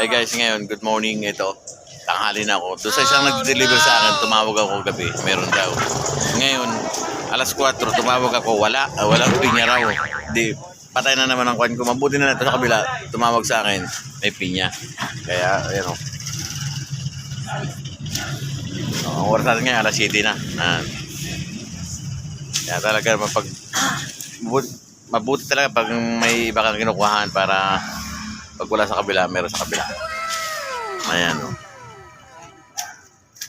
Ay guys, ngayon, good morning. Ito, tanghali na ako. Doon sa isang nag-deliver sa akin, tumawag ako gabi. Meron daw. Ngayon, alas 4, tumawag ako. Wala. Ah, walang pinya raw. Di, patay na naman ang kwan ko. Mabuti na natin sa kabila. Tumawag sa akin, may pinya. Kaya, ayan o. Oh, ang oras natin ngayon, alas 7 na. Ah. Kaya talaga, mapag... Mabuti, mabuti talaga pag may iba kang kinukuhaan para pag wala sa kabila, meron sa kabila. Ayan o.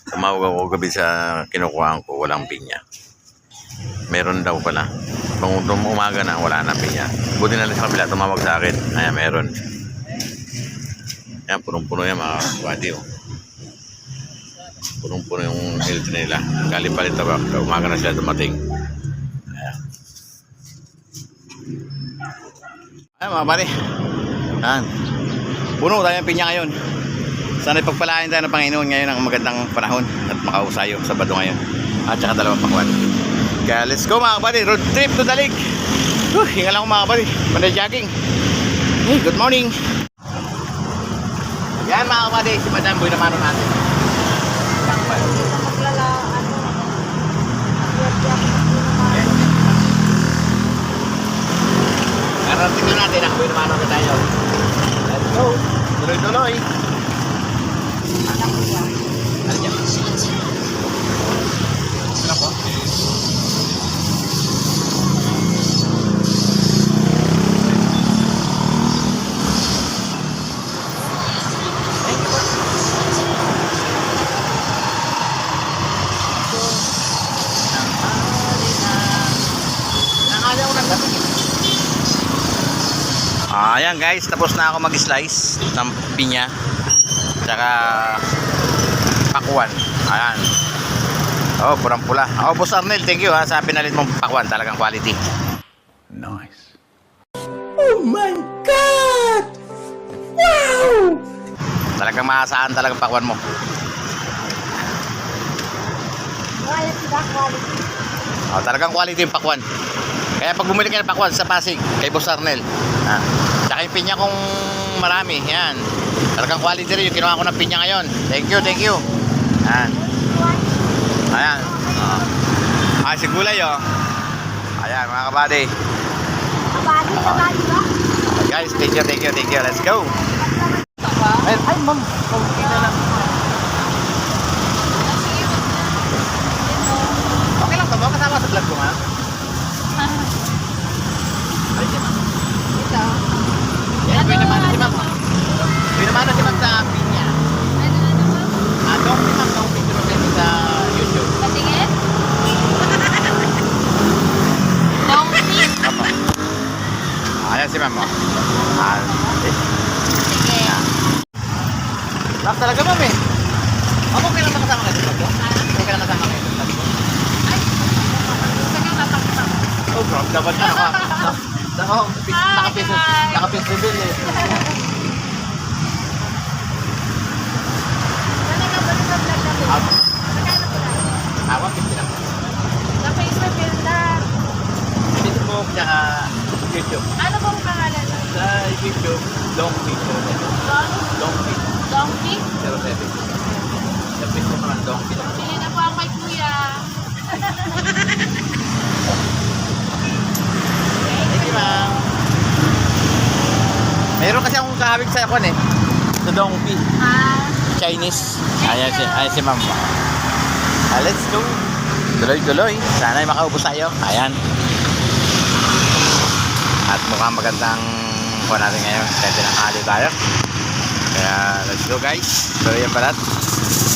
Tumawag ako gabi sa kinukuhaan ko, walang pinya. Meron daw pala. Nung umaga na, wala na pinya. Buti na lang sa kabila, tumawag sa akin. Ayan, meron. Ayan, punong-puno yan mga kabady o. Punong-puno yung health nila. Galing pa rin tabak. Umaga na sila dumating. Ayan. Ayan mga pare. Ayan. Puno tayo ng pinya ngayon. Sana ipagpalain tayo ng Panginoon ngayon ang magandang panahon at makausayo sa bado ngayon. At saka dalawang pakwan. Kaya let's go mga kapatid. Road trip to Dalig. Huh, hinga lang mga kapatid. Panday jogging. Hey, good morning. Yan mga kapatid. Si Madam Boy naman natin. Maglala, ano, work Karating na natin ang Boy naman natin tayo. Let's go. Tuloy-tuloy. Ah, ayan guys, tapos na ako mag-slice ng pinya. Tsaka pakwan. Ayan. Oh, purang-pula. Oh, Boss Arnel, thank you ha sa pinalit mong pakwan. Talagang quality. Nice. Oh my God! Wow! Talagang maasahan talagang pakwan mo. Quality ba? Quality. Oh, talagang quality yung pakwan. Kaya pag bumili ka ng pakwan sa Pasig, kay Boss Arnel, ah, tsaka yung pinya kong marami, yan. Talagang quality rin yung kinuha ko ng pinya ngayon. Thank you, thank you. Yan. Ayan. Oh. Ay, si Gulay, oh. Ayan, mga kabady. Kabali, kabali ba? Guys, thank you, thank you, thank you. Let's go. Ay ma'am. Okay na lang. Okay lang ba? mo? Kasama sa vlog ko, ma'am. Ay, di, ma'am. Ito. Yan, pwede naman si ma'am. Pwede naman si ma'am sa pinya. Ano na naman? Ah, dong si ma'am, dong picture of them sa YouTube. Patingin? Donkey? Apa. Ayan si ma'am, oh. Ah, eh. Sige. Lak talaga ma'am eh. Ako okay lang nakasama kayo sa vlog ko? Okay lang nakasama ka tataktak. Oh, bro, dapat na naka... Naka, naka-piece Hi. naka-piece reveal eh. Ano ka Ah? Tawa, 50 lang. Sa Facebook filter. Facebook, tsaka YouTube. Ano pong pangalan? Sa YouTube, Long Beach 07. Don? Long Beach Donkey? 07. Sa Facebook naman, Long Beach. Pili na po ako kay kuya. Thank you, ma'am. Meron kasi akong kahawig sa ako eh. Sa Dongpi. Ah, Chinese. Ayan si, ayan si ma'am. Ah, let's go. Tuloy-tuloy. Sana ay makaubos tayo. Ayan. At mukhang magandang po natin ngayon. Kasi ng hali tayo. Kaya let's go guys. Tuloy ang balat.